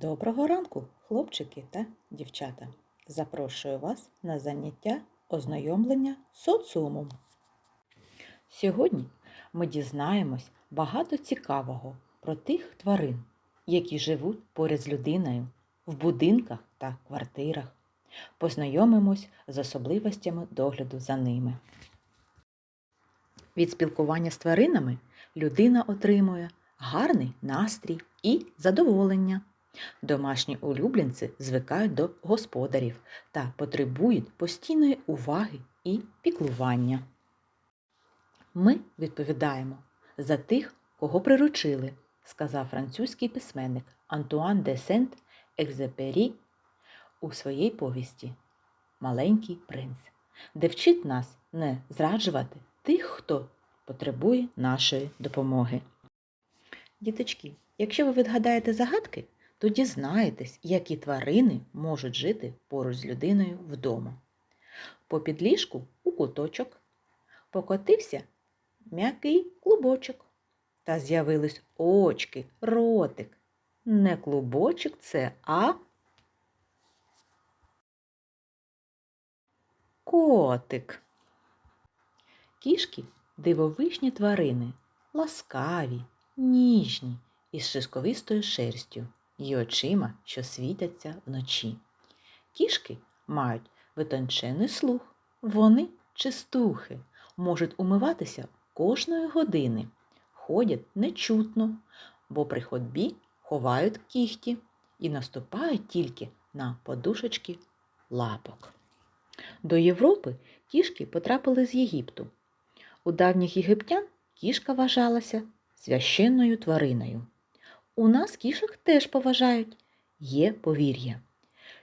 Доброго ранку, хлопчики та дівчата. Запрошую вас на заняття ознайомлення з соціумом. Сьогодні ми дізнаємось багато цікавого про тих тварин, які живуть поряд з людиною в будинках та квартирах. Познайомимось з особливостями догляду за ними. Від спілкування з тваринами людина отримує гарний настрій і задоволення. Домашні улюбленці звикають до господарів та потребують постійної уваги і піклування. Ми відповідаємо за тих, кого приручили, сказав французький письменник Антуан де Сент-Екзепері у своїй повісті Маленький принц, де вчить нас не зраджувати тих, хто потребує нашої допомоги. Діточки, якщо ви відгадаєте загадки, то дізнаєтесь, які тварини можуть жити поруч з людиною вдома. По підліжку у куточок покотився м'який клубочок. Та з'явились очки, ротик. Не клубочок це, а котик. Кішки дивовижні тварини, ласкаві, ніжні із шишковистою шерстю і очима, що світяться вночі. Кішки мають витончений слух, вони чистухи, можуть умиватися кожної години, ходять нечутно, бо при ходьбі ховають кіхті і наступають тільки на подушечки лапок. До Європи кішки потрапили з Єгипту. У давніх єгиптян кішка вважалася священною твариною. У нас кішок теж поважають. Є повір'я,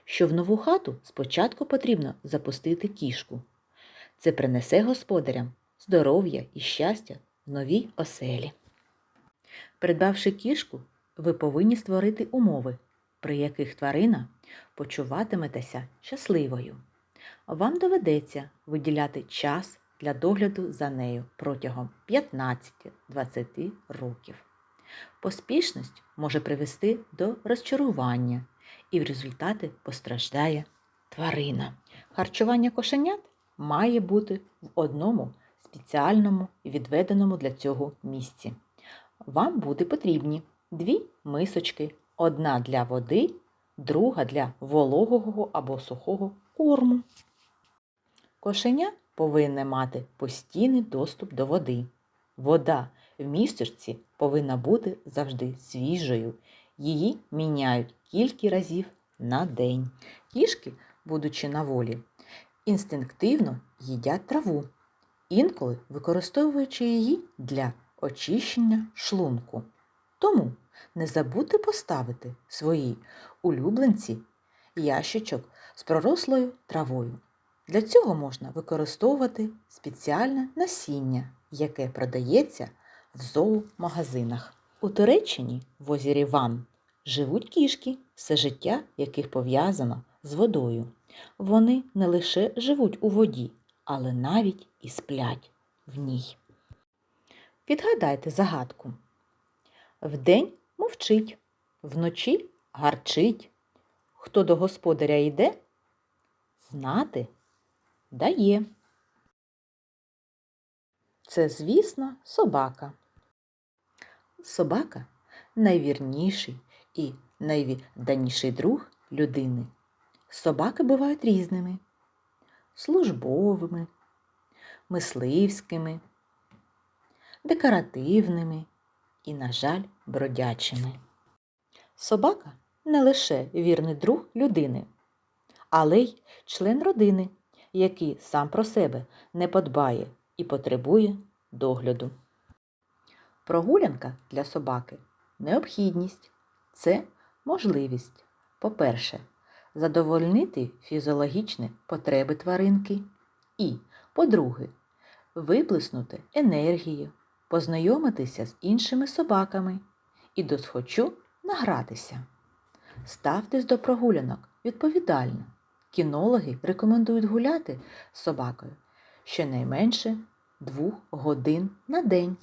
що в нову хату спочатку потрібно запустити кішку. Це принесе господарям здоров'я і щастя в новій оселі. Придбавши кішку, ви повинні створити умови, при яких тварина почуватиметеся щасливою. Вам доведеться виділяти час для догляду за нею протягом 15-20 років. Поспішність може привести до розчарування і в результаті постраждає тварина. Харчування кошенят має бути в одному спеціальному відведеному для цього місці. Вам буде потрібні дві мисочки, одна для води, друга для вологого або сухого корму. Кошеня повинне мати постійний доступ до води. Вода в місточці повинна бути завжди свіжою. Її міняють кілька разів на день. Кішки, будучи на волі, інстинктивно їдять траву, інколи використовуючи її для очищення шлунку. Тому не забудьте поставити свої улюбленці ящичок з пророслою травою. Для цього можна використовувати спеціальне насіння, яке продається в зоомагазинах. У Туреччині в озері Ван живуть кішки, все життя яких пов'язано з водою. Вони не лише живуть у воді, але навіть і сплять в ній. Відгадайте загадку. Вдень мовчить, вночі гарчить. Хто до господаря йде, знати дає. Це, звісно, собака. Собака найвірніший і найвідданіший друг людини. Собаки бувають різними службовими, мисливськими, декоративними і, на жаль, бродячими. Собака не лише вірний друг людини, але й член родини, який сам про себе не подбає і потребує догляду. Прогулянка для собаки необхідність. Це можливість, по-перше, задовольнити фізіологічні потреби тваринки і, по-друге, виплеснути енергію, познайомитися з іншими собаками і досхочу награтися. Ставтесь до прогулянок відповідально. Кінологи рекомендують гуляти з собакою щонайменше 2 годин на день.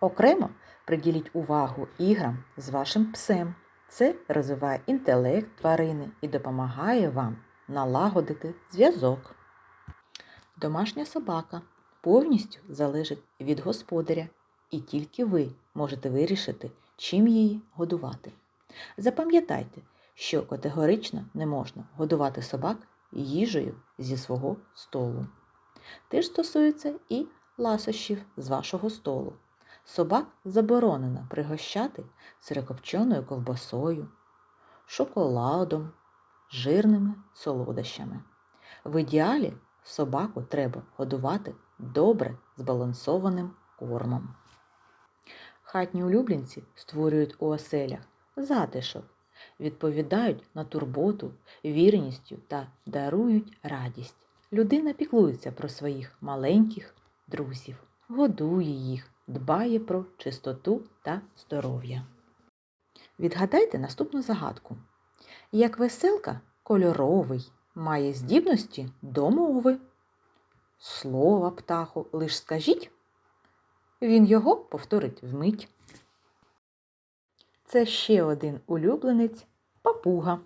Окремо приділіть увагу іграм з вашим псем. Це розвиває інтелект тварини і допомагає вам налагодити зв'язок. Домашня собака повністю залежить від господаря, і тільки ви можете вирішити, чим її годувати. Запам'ятайте, що категорично не можна годувати собак їжею зі свого столу. Теж стосується і ласощів з вашого столу. Собак заборонено пригощати сирокопченою ковбасою, шоколадом, жирними солодощами. В ідеалі собаку треба годувати добре збалансованим кормом. Хатні улюбленці створюють у оселях затишок, відповідають на турботу, вірністю та дарують радість. Людина піклується про своїх маленьких друзів, годує їх, дбає про чистоту та здоров'я. Відгадайте наступну загадку. Як веселка кольоровий, має здібності до мови. Слова птаху лиш скажіть, він його повторить вмить. Це ще один улюбленець папуга.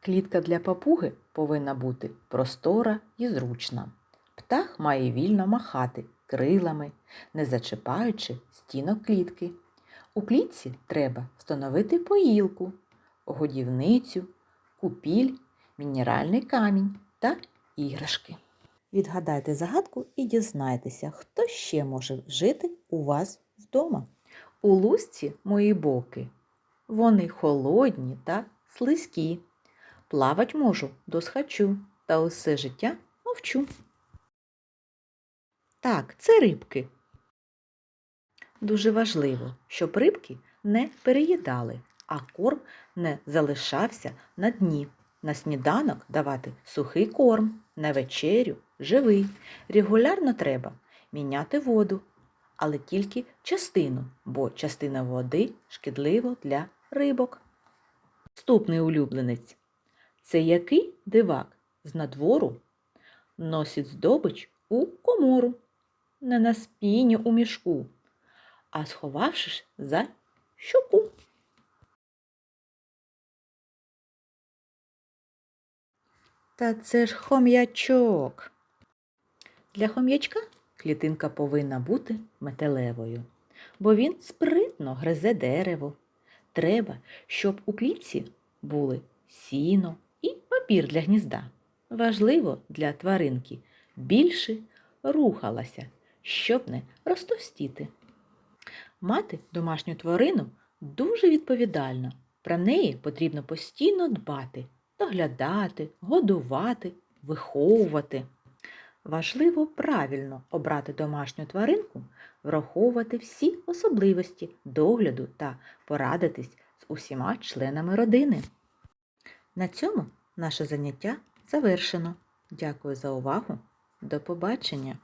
Клітка для папуги повинна бути простора і зручна. Птах має вільно махати крилами, не зачіпаючи стінок клітки. У клітці треба встановити поїлку, годівницю, купіль, мінеральний камінь та іграшки. Відгадайте загадку і дізнайтеся, хто ще може жити у вас вдома. У лусці мої боки. Вони холодні та слизькі. Плавать можу досхочу, та усе життя мовчу. Так, це рибки. Дуже важливо, щоб рибки не переїдали, а корм не залишався на дні. На сніданок давати сухий корм, на вечерю живий. Регулярно треба міняти воду, але тільки частину, бо частина води шкідливо для рибок. Наступний улюбленець. Це який дивак з надвору носить здобич у комору, не на спіні у мішку, а сховавшись за щоку. Та це ж хом'ячок. Для хом'ячка клітинка повинна бути металевою, бо він спритно гризе дерево. Треба, щоб у клітці були сіно і папір для гнізда. Важливо для тваринки більше рухалася, щоб не розтовстіти. Мати домашню тварину дуже відповідально. Про неї потрібно постійно дбати, доглядати, годувати, виховувати. Важливо правильно обрати домашню тваринку, враховувати всі особливості догляду та порадитись з усіма членами родини. На цьому наше заняття завершено. Дякую за увагу. До побачення!